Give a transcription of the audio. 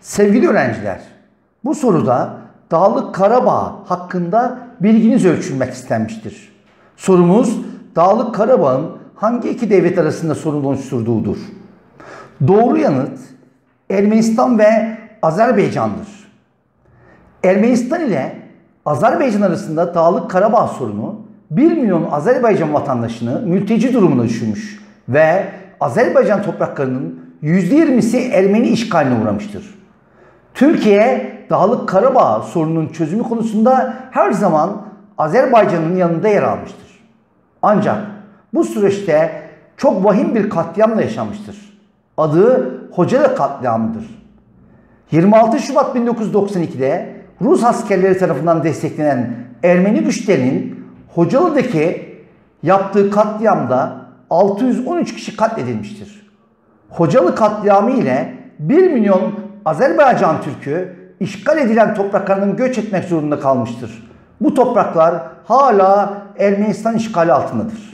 Sevgili öğrenciler, bu soruda Dağlık Karabağ hakkında bilginiz ölçülmek istenmiştir. Sorumuz Dağlık Karabağ'ın hangi iki devlet arasında sorun oluşturduğudur. Doğru yanıt Ermenistan ve Azerbaycan'dır. Ermenistan ile Azerbaycan arasında Dağlık Karabağ sorunu 1 milyon Azerbaycan vatandaşını mülteci durumuna düşürmüş ve Azerbaycan topraklarının %20'si Ermeni işgaline uğramıştır. Türkiye Dağlık Karabağ sorunun çözümü konusunda her zaman Azerbaycan'ın yanında yer almıştır. Ancak bu süreçte çok vahim bir katliamla yaşamıştır. Adı Hocalı katliamıdır. 26 Şubat 1992'de Rus askerleri tarafından desteklenen Ermeni güçlerinin Hocalı'daki yaptığı katliamda 613 kişi katledilmiştir. Hocalı katliamı ile 1 milyon Azerbaycan Türk'ü işgal edilen topraklarının göç etmek zorunda kalmıştır. Bu topraklar hala Ermenistan işgali altındadır.